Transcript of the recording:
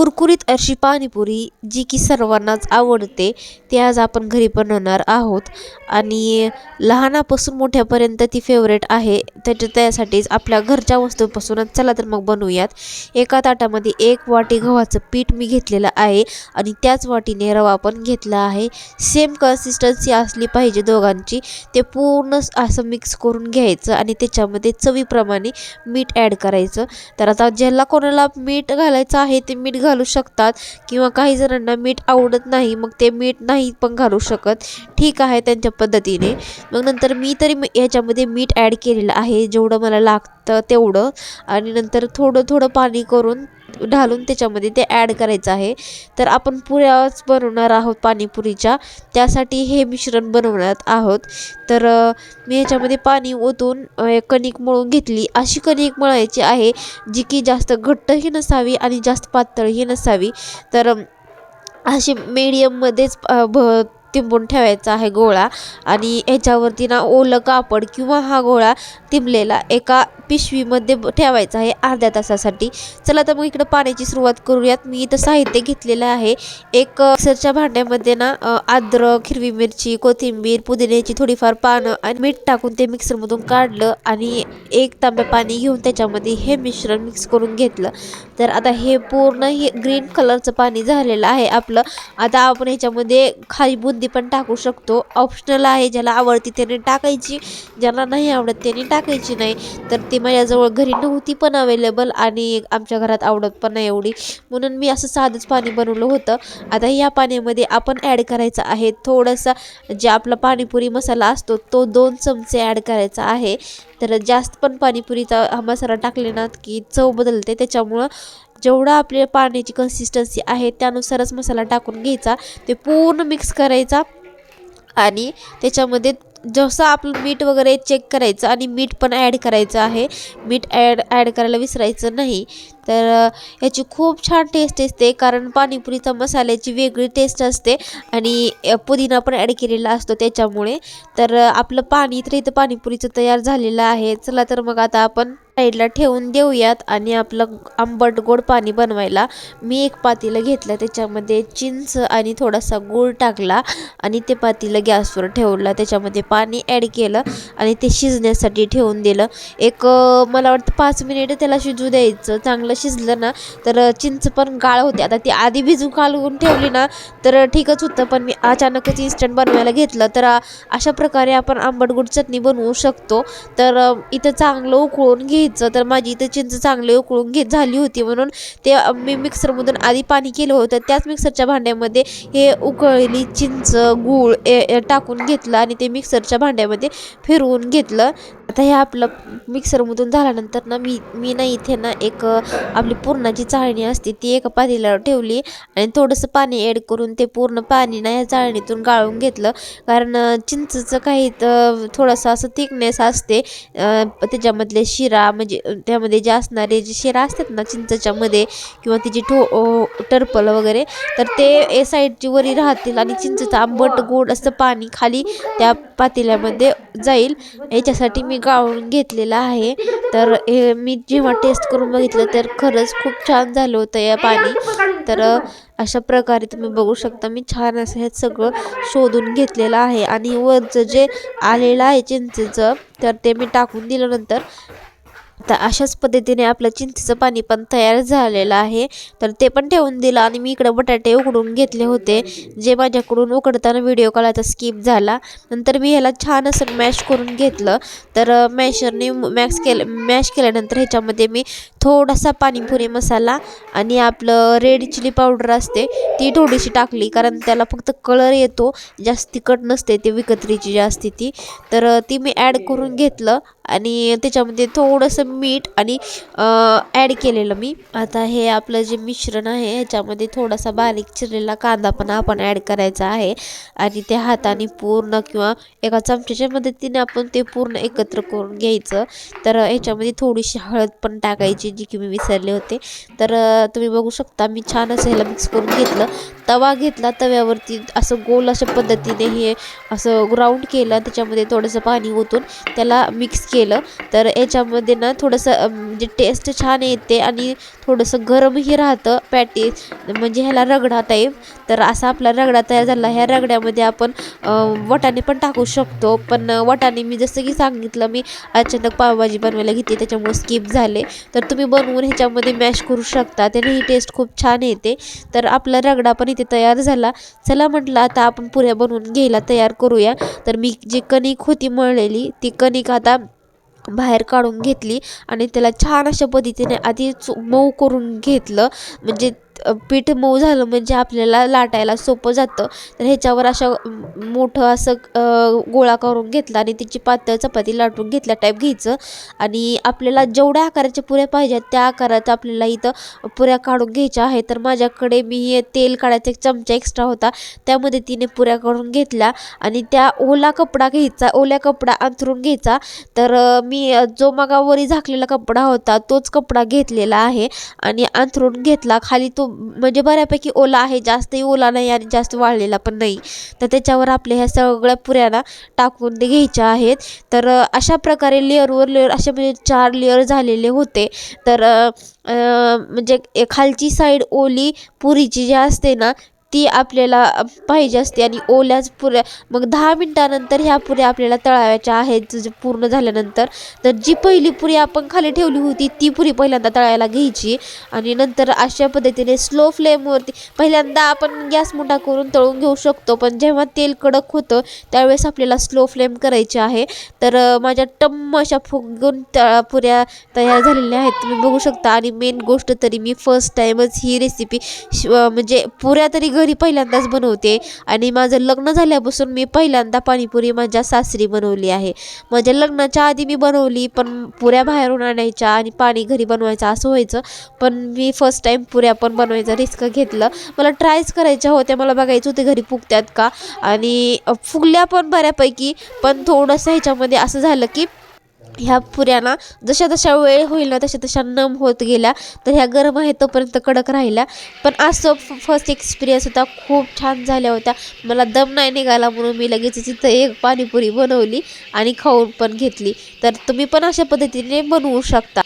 कुरकुरीत अशी पाणीपुरी जी की सर्वांनाच आवडते ती आज आपण घरी बनवणार आहोत. आणि लहानापासून मोठ्यापर्यंत ती फेवरेट आहे. त्याच्या त्यासाठीच आपल्या घरच्या वस्तूपासूनच चला तर मग बनवूयात. एका ताटामध्ये एक वाटी गव्हाचं पीठ मी घेतलेलं आहे आणि त्याच वाटीने रवा पण घेतला आहे. सेम कन्सिस्टन्सी असली पाहिजे दोघांची. ते पूर्ण असं मिक्स करून घ्यायचं आणि त्याच्यामध्ये चवीप्रमाणे मीठ ॲड करायचं. तर आता ज्याला कोणाला मीठ घालायचं आहे ते मीठ घालू घालू शकतात किंवा काही जणांना मीठ आवडत नाही मग ते मीठ नाही पण घालू शकत. ठीक आहे त्यांच्या पद्धतीने. मग नंतर मी तरी ह्याच्यामध्ये मीठ ॲड केलेलं आहे जेवढं मला लागतं तेवढं. आणि नंतर थोडं थोडं पाणी करून ढालून त्याच्यामध्ये ते ॲड करायचं आहे. तर आपण पुऱ्याच बनवणार आहोत पाणीपुरीच्या. त्यासाठी हे मिश्रण बनवणार आहोत. तर मी ह्याच्यामध्ये पाणी ओतून कणिक मळून घेतली. अशी कणिक मळायची आहे जी की जास्त घट्टही नसावी आणि जास्त पातळही नसावी. तर अशी मीडियममध्येच भ तिंबून ठेवायचा आहे गोळा आणि ह्याच्यावरती ना ओलं कापड किंवा हा गोळा तिंबलेला एका पिशवीमध्ये ठेवायचा आहे अर्ध्या तासासाठी. चला तर मग इकडं पाण्याची सुरुवात करूयात. मी इथं साहित्य घेतलेलं आहे. एक सरच्या मिक्सरच्या भांड्यामध्ये ना अद्रक हिरवी मिरची कोथिंबीर पुदिन्याची थोडीफार पानं आणि मीठ टाकून ते मिक्सरमधून काढलं आणि एक तांब्या पाणी घेऊन त्याच्यामध्ये हे मिश्रण मिक्स करून घेतलं. तर आता हे पूर्ण हे ग्रीन कलरचं पाणी झालेलं आहे आपलं. आता आपण ह्याच्यामध्ये खाली बुंदी पण टाकू शकतो. ऑप्शनल आहे ज्याला आवडती त्याने टाकायची. ज्याला नाही आवडत त्याने टाकायची नाही. तर ती माझ्याजवळ घरी नव्हती पण अवेलेबल आणि आमच्या घरात आवडत पण नाही एवढी. म्हणून मी असं साधंच पाणी बनवलं होतं. आता या पाण्यामध्ये आपण ॲड करायचं आहे. थोडासा जे आपला पाणीपुरी मसाला असतो तो दोन चमचे ॲड करायचा आहे. तर जास्त पण पाणीपुरीचा हा मसाला टाकले ना की चव बदलते. त्याच्यामुळं जेवढा आपल्या पाण्याची कन्सिस्टन्सी आहे त्यानुसारच मसाला टाकून घ्यायचा. ते पूर्ण मिक्स करायचा. आणि त्याच्यामध्ये जसं आपलं मीठ वगैरे चेक करायचं आणि मीठ पण ॲड करायचं आहे. मीठ ॲड ॲड करायला विसरायचं नाही. तर याची खूप छान टेस्ट असते कारण पाणीपुरीचा मसाल्याची वेगळी टेस्ट असते आणि पुदिना पण ॲड केलेला असतो त्याच्यामुळे. तर आपलं पाणी तर इथं पाणीपुरीचं तयार झालेलं आहे. चला तर मग आता आपण साईडला ठेवून देऊयात आणि आपलं आंबट गोड पाणी बनवायला मी एक पातेलं घेतलं त्याच्यामध्ये चिंच आणि थोडासा गूळ टाकला आणि ते पातीलं गॅसवर ठेवलं त्याच्यामध्ये पाणी ॲड केलं आणि ते शिजण्यासाठी ठेवून दिलं. एक मला वाटतं पाच मिनिट त्याला शिजू द्यायचं. चांगलं शिजलं ना तर चिंच पण गाळ होते. आता ती आधी भिजू घालून ठेवली ना तर ठीकच होतं पण मी अचानकच इन्स्टंट बनवायला घेतलं. तर अशा प्रकारे आपण आंबट गोड चटणी बनवू शकतो. तर इथं चांगलं उकळून घ्यायचं. तर माझी इथं चिंच चांगली उकळून घेत झाली होती म्हणून ते मी मिक्सरमधून आधी पाणी केलं होतं. त्याच मिक्सरच्या भांड्यामध्ये हे उकळलेली चिंच गूळ ए- टाकून घेतलं आणि ते मिक्सरच्या भांड्यामध्ये फिरवून घेतलं. आता हे आपलं मिक्सरमधून झाल्यानंतर ना मी मी ना इथे ना एक आपली पुरणाची चाळणी असते ती एका पातेल्यावर ठेवली आणि थोडंसं पाणी ॲड करून ते पूर्ण पाणी ना या चाळणीतून गाळून घेतलं. कारण चिंचचं काही थोडंसं असं थिकनेस असते त्याच्यामधले शिरा म्हणजे त्यामध्ये जे असणारे जे शेरा असतात ना चिंचच्यामध्ये किंवा तिची ठो टर्पल वगैरे तर ते ए साईडची वरी राहतील आणि चिंचचं आंबट गोड असं पाणी खाली त्या पातेल्यामध्ये जाईल. याच्यासाठी मी गाळून घेतलेलं आहे. तर हे मी जेव्हा टेस्ट करून बघितलं तर खरंच खूप छान झालं होतं या पाणी. तर अशा प्रकारे तुम्ही बघू शकता मी छान असं हे सगळं शोधून घेतलेलं आहे. आणि वरचं जे आलेलं आहे चिंचेचं तर ते मी टाकून दिल्यानंतर तर अशाच पद्धतीने आपलं चिंचेचं पाणी पण तयार झालेलं आहे. तर ते पण ठेवून दिलं आणि मी इकडं बटाटे उकडून घेतले होते. जे माझ्याकडून उकडताना व्हिडिओ कॉलाचा स्किप झाला. नंतर मी ह्याला छान असं मॅश करून घेतलं. तर मॅशरने मॅक्स केलं मॅश केल्यानंतर ह्याच्यामध्ये मी थोडासा पाणीपुरी मसाला आणि आपलं रेड चिली पावडर असते ती थोडीशी टाकली. कारण त्याला फक्त कलर येतो जास्त तिखट नसते ते विकत्रीची जी असते ती. तर ती मी ॲड करून घेतलं आणि त्याच्यामध्ये थोडंसं मीठ आणि ॲड केलेलं मी आता हे आपलं जे मिश्रण आहे ह्याच्यामध्ये थोडासा बारीक चिरलेला कांदा पण आपण ॲड करायचा आहे. आणि ते हाताने पूर्ण किंवा एका चमच्याच्या मदतीने आपण ते पूर्ण एकत्र करून घ्यायचं. तर ह्याच्यामध्ये थोडीशी हळद पण टाकायची जी की मी विसरले होते. तर तुम्ही बघू शकता मी छान असं ह्याला मिक्स करून घेतलं. तवा घेतला तव्यावरती असं गोल अशा पद्धतीने हे असं ग्राउंड केलं. त्याच्यामध्ये थोडंसं पाणी ओतून त्याला मिक्स केलं. तर याच्यामध्ये ना थोडं थोडंसं म्हणजे टेस्ट छान येते आणि थोडंसं गरमही राहतं. पॅटी म्हणजे ह्याला रगडा टाईप तर असा आपला रगडा तयार झाला. ह्या रगड्यामध्ये आपण वटाणे पण टाकू शकतो. पण वटाणे मी जसं की सांगितलं मी अचानक पावभाजी बनवायला घेतली. त्याच्यामुळे स्किप झाले. तर तुम्ही बनवून ह्याच्यामध्ये मॅश करू शकता. त्याने ही टेस्ट खूप छान येते. तर आपला रगडा पण इथे तयार झाला. चला म्हटलं आता आपण पुऱ्या बनवून घ्यायला तयार करूया. तर मी जी कणिक होती मळलेली ती कणिक आता बाहेर काढून घेतली आणि त्याला छान अशा पद्धतीने आधी मऊ करून घेतलं. म्हणजे पीठ मऊ झालं म्हणजे आपल्याला लाटायला सोपं जातं. तर ह्याच्यावर अशा मोठं असं गोळा करून घेतला आणि त्याची पातळ चपाती लाटून घेतल्या टाईप घ्यायचं. आणि आपल्याला जेवढ्या आकाराच्या पुऱ्या पाहिजेत त्या आकारात आपल्याला इथं पुऱ्या काढून घ्यायच्या आहे तर माझ्याकडे मी तेल काढायचा एक चमचा एक्स्ट्रा होता. त्यामध्ये तिने पुऱ्या काढून घेतल्या आणि त्या ओला कपडा घ्यायचा ओल्या कपडा अंथरून घ्यायचा. तर मी जो मगावरी झाकलेला कपडा होता तोच कपडा घेतलेला आहे आणि अंथरून घेतला. खाली तो म्हणजे बऱ्यापैकी ओला आहे जास्तही ओला नाही आणि जास्त वाळलेला पण नाही. तर त्याच्यावर आपल्या ह्या सगळ्या पुऱ्याला टाकून ते घ्यायच्या आहेत. तर अशा प्रकारे लेअरवर लेअर असे म्हणजे चार लेअर झालेले होते. तर म्हणजे ए- खालची साईड ओली पुरीची जी असते ना ती आपल्याला पाहिजे असते आणि ओल्याच पुऱ्या मग दहा मिनटानंतर ह्या पुऱ्या आपल्याला तळाव्याच्या आहेत जे पूर्ण झाल्यानंतर. तर जी पहिली पुरी आपण खाली ठेवली होती ती पुरी पहिल्यांदा तळायला घ्यायची. आणि नंतर अशा पद्धतीने स्लो फ्लेमवरती पहिल्यांदा आपण गॅस मोठा करून तळून घेऊ शकतो पण जेव्हा तेल कडक होतं त्यावेळेस आपल्याला स्लो फ्लेम करायची आहे. तर माझ्या टम्म अशा फुगून तळा पुऱ्या तयार झालेल्या आहेत तुम्ही बघू शकता. आणि मेन गोष्ट तरी मी फर्स्ट टाईमच ही रेसिपी म्हणजे पुऱ्या तरी घरी पहिल्यांदाच बनवते. आणि माझं लग्न झाल्यापासून मी पहिल्यांदा पाणीपुरी माझ्या सासरी बनवली आहे. माझ्या लग्नाच्या आधी मी बनवली पण पुऱ्या बाहेरून आणायच्या आणि पाणी घरी बनवायचं असं व्हायचं. पण मी फर्स्ट टाईम पुऱ्या पण बनवायचा रिस्क घेतलं. मला ट्रायच करायच्या होत्या मला बघायचं होते घरी फुगत्यात का. आणि फुगल्या पण बऱ्यापैकी पण थोडंसं ह्याच्यामध्ये असं झालं की ह्या पुऱ्यांना जशा तशा वेळ होईल ना तशा तशा नम होत गेल्या तर ह्या गरम आहे तोपर्यंत कडक राहिल्या. पण असं फर्स्ट एक्सपिरियन्स होता खूप छान झाल्या होत्या. मला दम नाही निघाला म्हणून मी लगेच तिथं एक पाणीपुरी बनवली आणि खाऊन पण घेतली. तर तुम्ही पण अशा पद्धतीने बनवू शकता.